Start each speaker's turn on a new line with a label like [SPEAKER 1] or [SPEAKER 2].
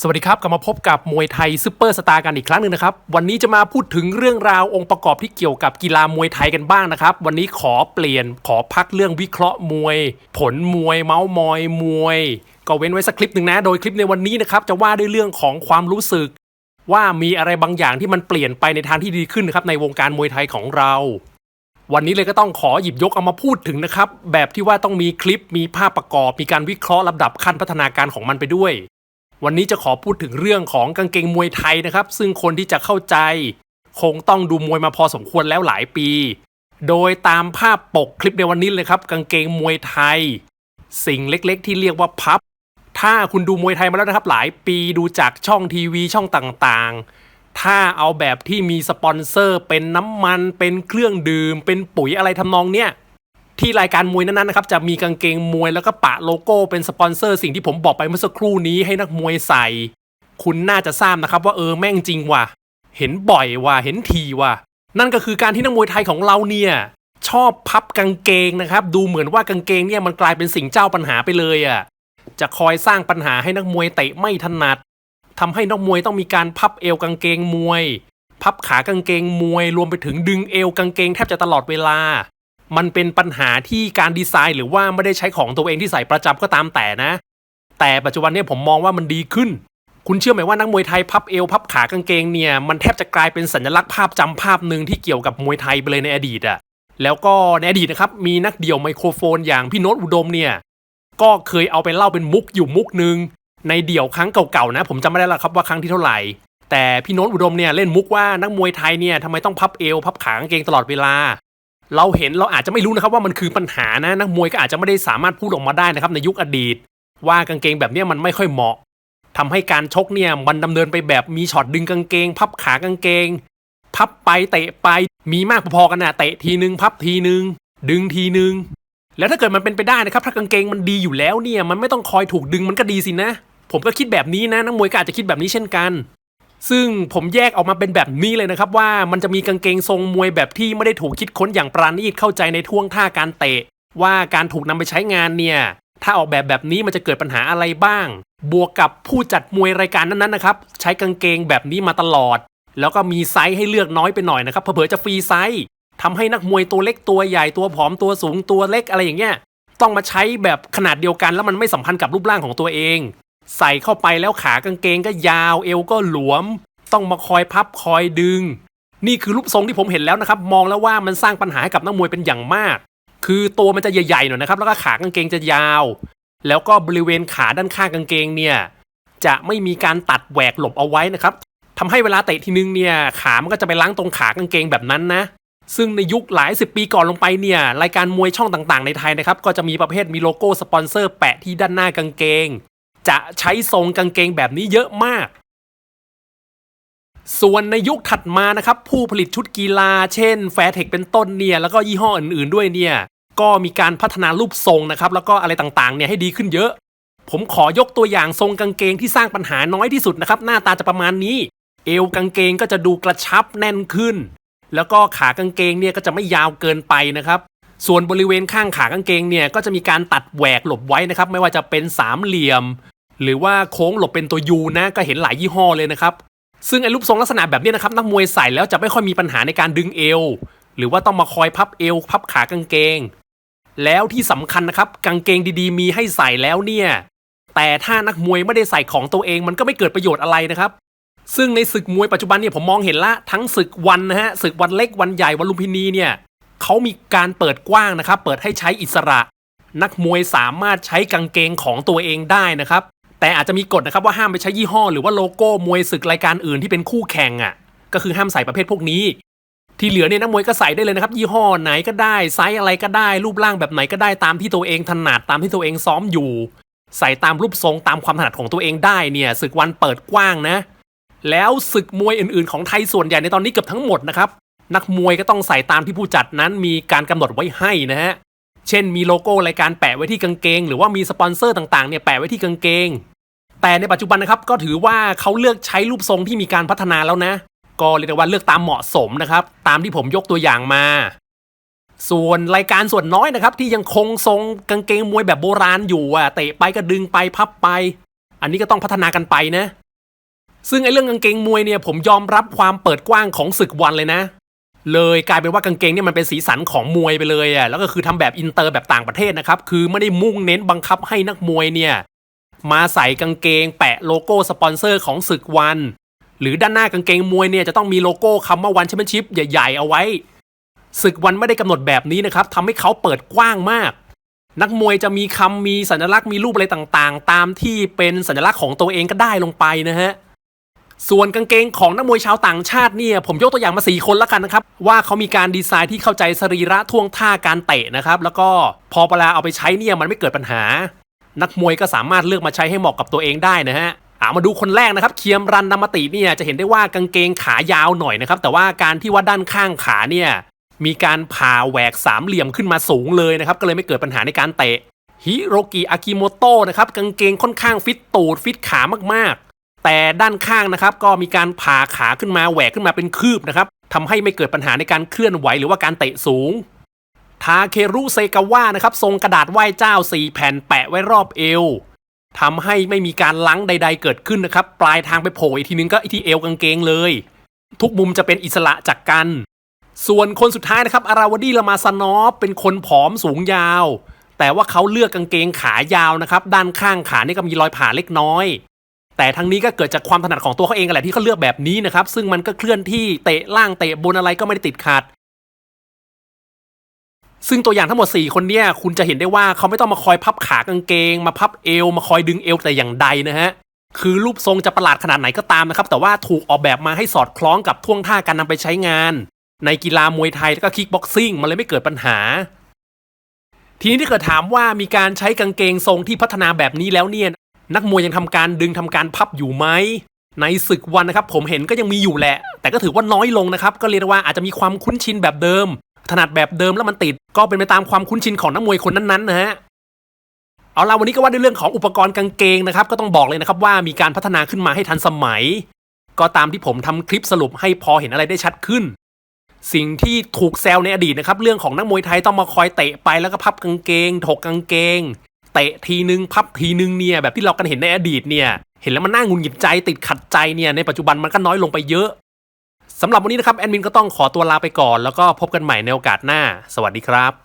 [SPEAKER 1] สวัสดีครับ กลับมาพบกับมวยไทยซูเปอร์สตาร์กันอีกครั้งหนึ่งนะครับ วันนี้จะมาพูดถึงเรื่องราวองค์ประกอบที่เกี่ยวกับกีฬามวยไทยกันบ้างนะครับ วันนี้ขอเปลี่ยนขอพักเรื่องวิเคราะห์มวย ผลมวย เมาส์มอยมวย ก็เว้นไว้สักคลิปหนึ่งนะ โดยคลิปในวันนี้นะครับจะว่าด้วยเรื่องของความรู้สึก ว่ามีอะไรบางอย่างที่มันเปลี่ยนไปในทางที่ดีขึ้นนะครับในวงการมวยไทยของเราวันนี้เลยก็ต้องขอหยิบยกเอามาพูดถึงนะครับ แบบที่ว่าต้องมีคลิปมีภาพประกอบ มีการวิเคราะห์ลำดับขั้นพัฒนาการของมันไปด้วย วันนี้จะขอพูดถึงเรื่องของกางเกงมวยไทยนะครับ ซึ่งคนที่จะเข้าใจ คงต้องดูมวยมาพอสมควรแล้วหลายปี โดยตามภาพปกคลิปในวันนี้เลยครับ กางเกงมวยไทย สิ่งเล็กๆ ที่เรียกว่าพับ ถ้าคุณดูมวยไทยมาแล้วนะครับ หลายปีดูจากช่องทีวีช่องต่างๆ ถ้าเอาแบบที่มีสปอนเซอร์เป็นน้ำมันเป็นเครื่องดื่ม เป็นปุ๋ยอะไรทำนองเนี้ย ที่รายการมวยนั้นๆนะครับจะมีกางเกงมวยแล้วก็ปะโลโก้เป็นสปอนเซอร์สิ่งที่ผมบอกไปเมื่อสักครู่นี้ให้นักมวยใส่ คุณน่าจะทราบนะครับว่าเออแม่งจริงว่ะ เห็นบ่อยว่ะเห็นทีว่ะ นั่นก็คือการที่นักมวยไทยของเราเนี่ยชอบพับกางเกงนะครับ ดูเหมือนว่ากางเกงเนี่ยมันกลายเป็นสิ่งเจ้าปัญหาไปเลยอะจะคอยสร้างปัญหาให้นักมวยเตะไม่ถนัดทำให้นักมวยต้องมีการพับเอวกางเกงมวย พับขากางเกงมวย รวมไปถึงดึงเอวกางเกงแทบจะตลอดเวลา มันเป็นปัญหาที่การดีไซน์ หรือว่าไม่ได้ใช้ของตัวเองที่ใส่ประจำก็ตามแต่นะ แต่ปัจจุบันเนี้ผมมองว่ามันดีขึ้น คุณเชื่อไหมว่านักมวยไทยพับเอวพับขากางเกงเนี่ยมันแทบจะกลายเป็นสัญลักษณ์ภาพจำภาพหนึ่งที่เกี่ยวกับมวยไทยไปเลยในอดีตอะแล้วก็ในอดีตนะครับมีนักเดี่ยวไมโครโฟนอย่างพี่โน้ตอุดมเนี่ยก็เคยเอาไปเล่าเป็นมุกอยู่มุกหนึ่งในเดี่ยวครั้งเก่าๆนะ ผมจำไม่ได้แล้วครับว่าครั้งที่เท่าไหร่ แต่พี่โน้ตอุดมเนี่ยเล่นมุกว่านักมวยไทยเนี่ยทำไมต้องพับเอวพับขากางเกงตลอดเวลา เราเห็นเราอาจจะไม่รู้นะครับว่ามันคือปัญหานะนักมวยก็อาจจะไม่ได้สามารถพูดออกมาได้นะครับในยุคอดีต ว่ากางเกงแบบนี้มันไม่ค่อยเหมาะทำให้การชกเนี่ยมันดำเนินไปแบบมีช็อตดึงกางเกง พับขากางเกง พับไปเตะไปมีมากพอๆกันนะเตะทีนึงพับทีนึง ดึงทีนึง แล้วถ้าเกิดมันเป็นไปได้นะครับถ้ากางเกงมันดีอยู่แล้วเนี่ยมันไม่ต้องคอยถูกดึงมันก็ดีสินะ ผมก็คิดแบบนี้นะนักมวยก็อาจจะคิดแบบนี้เช่นกัน ซึ่งผมแยกออกมาเป็นแบบนี้เลยนะครับว่ามันจะมีกางเกงทรงมวยแบบที่ไม่ได้ถูกคิดค้นอย่างปราณีตเข้าใจในท่วงท่าการเตะ ว่าการถูกนำไปใช้งานเนี่ย ถ้าออกแบบแบบนี้มันจะเกิดปัญหาอะไรบ้าง บวกกับผู้จัดมวยรายการนั้นๆนะครับใช้กางเกงแบบนี้มาตลอด แล้วก็มีไซส์ให้เลือกน้อยไปหน่อยนะครับเผลอๆจะฟรีไซส์ทำให้นักมวยตัวเล็กตัวใหญ่ตัวผอมตัวสูงตัวเล็กอะไรอย่างเงี้ยต้องมาใช้แบบขนาดเดียวกันแล้วมันไม่สัมพันธ์กับรูปร่างของตัวเอง ใส่เข้าไปแล้วขากางเกงก็ยาวเอวก็หลวม ต้องมาคอยพับคอยดึง นี่คือรูปทรงที่ผมเห็นแล้วนะครับ มองแล้วว่ามันสร้างปัญหาให้กับนักมวยเป็นอย่างมาก คือตัวมันจะใหญ่ๆหน่อยนะครับ แล้วก็ขากางเกงจะยาว แล้วก็บริเวณขาด้านข้างกางเกงเนี่ยจะไม่มีการตัดแหวกหลบเอาไว้นะครับทำให้เวลาเตะทีนึงเนี่ยขามันก็จะไปล้างตรงขากางเกงแบบนั้นนะซึ่งในยุคหลายสิบปีก่อนลงไปเนี่ย รายการมวยช่องต่างๆ ในไทยนะครับ ก็จะมีประเภทมีโลโก้สปอนเซอร์แปะที่ด้านหน้ากางเกง จะใช้ทรงกางเกงแบบนี้เยอะมาก ส่วนในยุคถัดมานะครับ ผู้ผลิตชุดกีฬา เช่นแฟร์เทคเป็นต้นเนี่ย แล้วก็ยี่ห้ออื่นๆด้วยเนี่ย ก็มีการพัฒนารูปทรงนะครับ แล้วก็อะไรต่างๆเนี่ยให้ดีขึ้นเยอะ ผมขอยกตัวอย่างทรงกางเกงที่สร้างปัญหาน้อยที่สุดนะครับ หน้าตาจะประมาณนี้ เอวกางเกงก็จะดูกระชับแน่นขึ้น แล้วก็ขากางเกงเนี่ยก็จะไม่ยาวเกินไปนะครับส่วนบริเวณข้างขากางเกงเนี่ยก็จะมีการตัดแหวกหลบไว้นะครับ ไม่ว่าจะเป็นสามเหลี่ยม หรือว่าโค้งหลบเป็นตัวยูนะก็เห็นหลายยี่ห้อเลยนะครับ ซึ่งไอ้รูปทรงลักษณะแบบนี้นะครับนักมวยใส่แล้วจะไม่ค่อยมีปัญหาในการดึงเอว หรือว่าต้องมาคอยพับเอว พับขากางเกง แล้วที่สำคัญนะครับกางเกงดีๆ มีให้ใส่แล้วเนี่ยแต่ถ้านักมวยไม่ได้ใส่ของตัวเองมันก็ไม่เกิดประโยชน์อะไรนะครับ ซึ่งในศึกมวยปัจจุบันเนี่ยผมมองเห็นละทั้งศึกวันนะฮะศึกวันเล็กวันใหญ่วันลุมพินีเนี่ยเขามีการเปิดกว้างนะครับ เปิดให้ใช้อิสระ นักมวยสามารถใช้กางเกงของตัวเองได้นะครับ แต่อาจจะมีกฎนะครับว่าห้ามไปใช้ยี่ห้อ หรือว่าโลโก้มวยศึกรายการอื่นที่เป็นคู่แข่งอะ ก็คือห้ามใส่ประเภทพวกนี้ ที่เหลือเนี่ยนักมวยก็ใส่ได้เลยนะครับ ยี่ห้อไหนก็ได้ไซส์อะไรก็ได้ รูปร่างแบบไหนก็ได้ตามที่ตัวเองถนัดตามที่ตัวเองซ้อมอยู่ ใส่ตามรูปทรงตามความถนัดของตัวเองได้เนี่ยศึกวันเปิดกว้างนะ แล้วศึกมวยอื่นๆ ของไทยส่วนใหญ่ในตอนนี้เกือบทั้งหมดนะครับนักมวยก็ต้องใส่ตามที่ผู้จัดนั้นมีการกำหนดไว้ให้นะฮะเช่นมีโลโก้รายการแปะไว้ที่กางเกง หรือว่ามีสปอนเซอร์ต่างๆเนี่ยแปะไว้ที่กางเกง แต่ในปัจจุบันนะครับก็ถือว่าเขาเลือกใช้รูปทรงที่มีการพัฒนาแล้วนะ ก็เรียกได้ว่าเลือกตามเหมาะสมนะครับ ตามที่ผมยกตัวอย่างมา ส่วนรายการส่วนน้อยนะครับ ที่ยังคงทรงกางเกงมวยแบบโบราณอยู่อะเตะไปก็ดึงไปพับไป อันนี้ก็ต้องพัฒนากันไปนะ ซึ่งไอ้เรื่องกางเกงมวยเนี่ยผมยอมรับความเปิดกว้างของศึกวันเลยนะ เลยกลายเป็นว่ากางเกงเนี่ยมันเป็นสีสันของมวยไปเลยอะแล้วก็คือทำแบบอินเตอร์แบบต่างประเทศนะครับคือไม่ได้มุ่งเน้นบังคับให้นักมวยเนี่ย มาใส่กางเกง แปะโลโก้สปอนเซอร์ของศึกวัน หรือด้านหน้ากางเกงมวยเนี่ยจะต้องมีโลโก้คำว่าวันแชมเปี้ยนชิพใหญ่ ๆ เอาไว้ศึกวันไม่ได้กำหนดแบบนี้นะครับทำให้เขาเปิดกว้างมาก นักมวยจะมีคำมีสัญลักษณ์มีรูปอะไรต่างๆ ตามที่เป็นสัญลักษณ์ของตัวเองก็ได้ลงไปนะฮะส่วนกางเกงของนักมวยชาวต่างชาติเนี่ยผมยกตัวอย่างมาสี่คนแล้วกันนะครับ ว่าเขามีการดีไซน์ที่เข้าใจสรีระท่วงท่าการเตะนะครับ แล้วก็พอเวลาเอาไปใช้เนี่ยมันไม่เกิดปัญหา นักมวยก็สามารถเลือกมาใช้ให้เหมาะกับตัวเองได้นะฮะอามาดูคนแรกนะครับเคียมรันนามติเนี่ยจะเห็นได้ว่ากางเกงขายาวหน่อยนะครับแต่ว่าการที่ว่าด้านข้างขาเนี่ยมีการผ่าแหวกสามเหลี่ยมขึ้นมาสูงเลยนะครับก็เลยไม่เกิดปัญหาในการเตะฮิโรกิอากิโมโตะนะครับกางเกงค่อนข้างฟิตตูดฟิตขามากๆ แต่ด้านข้างนะครับก็มีการผ่าขาขึ้นมาแหวกขึ้นมาเป็นคืบนะครับทำให้ไม่เกิดปัญหาในการเคลื่อนไหวหรือว่าการเตะสูง ทาเครุเซกาวะนะครับทรงกระดาษไหว้เจ้า 4 แผ่นแปะไว้รอบเอวทำให้ไม่มีการลังใด ๆ เกิดขึ้นนะครับ ปลายทางไปโผล่อีกทีนึงก็อีที่เอวกางเกงเลย ทุกมุมจะเป็นอิสระจากกัน ส่วนคนสุดท้ายนะครับอาราวดีลามาซานอฟเป็นคนผอมสูงยาว แต่ว่าเขาเลือกกางเกงขายาวนะครับ ด้านข้างขานี่ก็มีรอยผ่าเล็กน้อย แต่ทั้งนี้ก็เกิดจากความถนัดของตัวเขาเองแหละที่เขาเลือกแบบนี้นะครับ ซึ่งมันก็เคลื่อนที่เตะล่างเตะบนอะไรก็ไม่ได้ติดขัด ซึ่งตัวอย่างทั้งหมด 4 คนเนี่ยคุณจะเห็นได้ว่าเขาไม่ต้องมาคอยพับขากางเกง มาพับเอว มาคอยดึงเอวแต่อย่างใดนะฮะคือรูปทรงจะประหลาดขนาดไหนก็ตามนะครับ แต่ว่าถูกออกแบบมาให้สอดคล้องกับท่วงท่าการนำไปใช้งาน ในกีฬามวยไทยแล้วก็คิกบ็อกซิ่งมันเลยไม่เกิดปัญหา ทีนี้ที่เกิดถามว่ามีการใช้กางเกงทรงที่พัฒนาแบบนี้แล้วเนี่ยนักมวยยังทำการดึงทำการพับอยู่ไหมในศึกวันนะครับผมเห็นก็ยังมีอยู่แหละ แต่ก็ถือว่าน้อยลงนะครับ ก็เรียกว่าอาจจะมีความคุ้นชินแบบเดิม ถนัดแบบเดิมแล้วมันติด ก็เป็นไปตามความคุ้นชินของนักมวยคนนั้นๆนะฮะเอาละวันนี้ก็ว่าด้วยเรื่องของอุปกรณ์กางเกงนะครับก็ต้องบอกเลยนะครับว่ามีการพัฒนาขึ้นมาให้ทันสมัย ก็ตามที่ผมทำคลิปสรุปให้พอเห็นอะไรได้ชัดขึ้น สิ่งที่ถูกแซวในอดีตนะครับเรื่องของนักมวยไทยต้องมาคอยเตะไปแล้วก็พับกางเกง ถกกางเกง เตะทีนึงพับทีนึงเนี่ยแบบที่เรากันเห็นในอดีตเนี่ยเห็นแล้วมันน่าหงุนหงิดใจติดขัดใจเนี่ยในปัจจุบันมันก็น้อยลงไปเยอะ สำหรับวันนี้นะครับแอดมินก็ต้องขอตัวลาไปก่อน แล้วก็พบกันใหม่ในโอกาสหน้า สวัสดีครับ